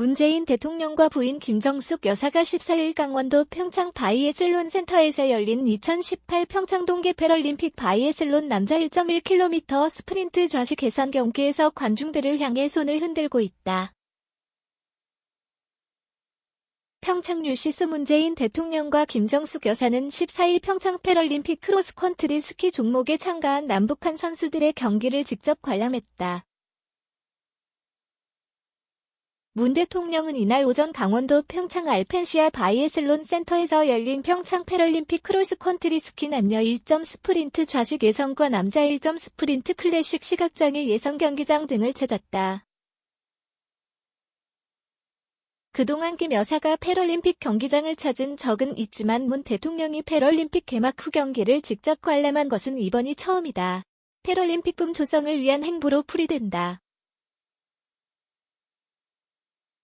문재인 대통령과 부인 김정숙 여사가 14일 강원도 평창 바이애슬론 센터에서 열린 2018 평창 동계 패럴림픽 바이애슬론 남자 1.1km 스프린트 좌식 계산 경기에서 관중들을 향해 손을 흔들고 있다. 평창 뉴시스 문재인 대통령과 김정숙 여사는 14일 평창 패럴림픽 크로스컨트리 스키 종목에 참가한 남북한 선수들의 경기를 직접 관람했다. 문 대통령은 이날 오전 강원도 평창 알펜시아 바이애슬론 센터에서 열린 평창 패럴림픽 크로스컨트리 스키 남녀 1점 스프린트 좌식 예선과 남자 1점 스프린트 클래식 시각장애 예선 경기장 등을 찾았다. 그동안 김 여사가 패럴림픽 경기장을 찾은 적은 있지만 문 대통령이 패럴림픽 개막 후 경기를 직접 관람한 것은 이번이 처음이다. 패럴림픽 금 조성을 위한 행보로 풀이된다.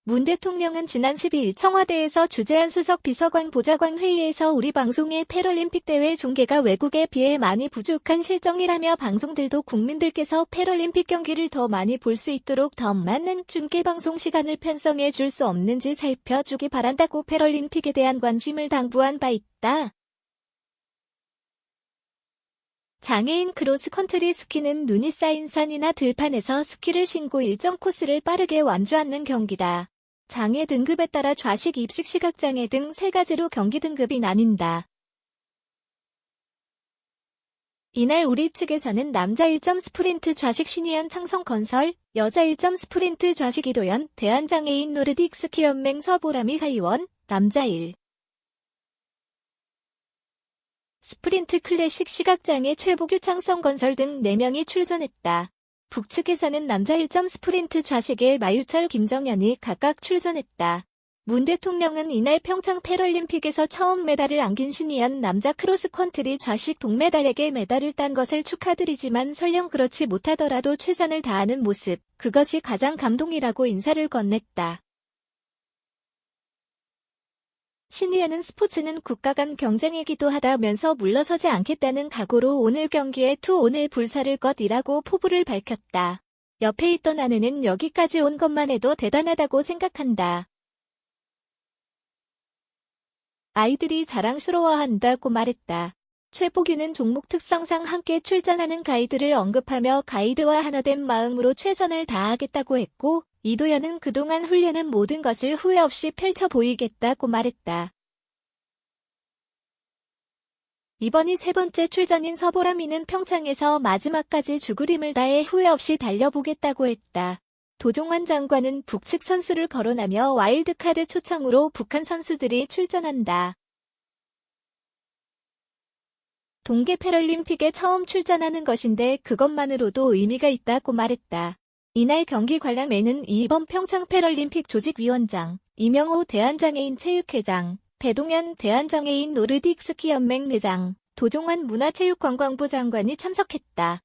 문 대통령은 지난 12일 청와대에서 주재한 수석 비서관 보좌관 회의에서 우리 방송의 패럴림픽 대회 중계가 외국에 비해 많이 부족한 실정이라며 방송들도 국민들께서 패럴림픽 경기를 더 많이 볼 수 있도록 더 많은 중계 방송 시간을 편성해 줄 수 없는지 살펴주기 바란다고 패럴림픽에 대한 관심을 당부한 바 있다. 장애인 크로스컨트리 스키는 눈이 쌓인 산이나 들판에서 스키를 신고 일정 코스를 빠르게 완주하는 경기다. 장애 등급에 따라 좌식, 입식, 시각장애 등 세 가지로 경기 등급이 나뉜다. 이날 우리 측에서는 남자 1점 스프린트 좌식 신이현 창성건설, 여자 1점 스프린트 좌식 이도현, 대한장애인 노르딕 스키연맹 서보람이 하이원, 남자 1. 스프린트 클래식 시각장애 최보규 창성건설 등 4명이 출전했다. 북측에서는 남자 1점 스프린트 좌식에 마유철 김정현이 각각 출전했다. 문 대통령은 이날 평창 패럴림픽에서 처음 메달을 안긴 신이현 남자 크로스컨트리 좌식 동메달에게 메달을 딴 것을 축하드리지만 설령 그렇지 못하더라도 최선을 다하는 모습, 그것이 가장 감동이라고 인사를 건넸다. 신리현은 스포츠는 국가 간 경쟁이기도 하다면서 물러서지 않겠다는 각오로 오늘 경기에 투 오늘 불사를 것이라고 포부를 밝혔다. 옆에 있던 아내는 여기까지 온 것만 해도 대단하다고 생각한다. 아이들이 자랑스러워한다고 말했다. 최보규는 종목 특성상 함께 출전하는 가이드를 언급하며 가이드와 하나된 마음으로 최선을 다하겠다고 했고, 이도현은 그동안 훈련한 모든 것을 후회 없이 펼쳐 보이겠다고 말했다. 이번이 세 번째 출전인 서보람이는 평창에서 마지막까지 죽으림을 다해 후회 없이 달려보겠다고 했다. 도종환 장관은 북측 선수를 거론하며 와일드카드 초청으로 북한 선수들이 출전한다. 동계 패럴림픽에 처음 출전하는 것인데 그것만으로도 의미가 있다고 말했다. 이날 경기 관람에는 이번 평창 패럴림픽 조직위원장, 이명호 대한장애인 체육회장, 배동현 대한장애인 노르딕 스키 연맹 회장, 도종환 문화체육관광부 장관이 참석했다.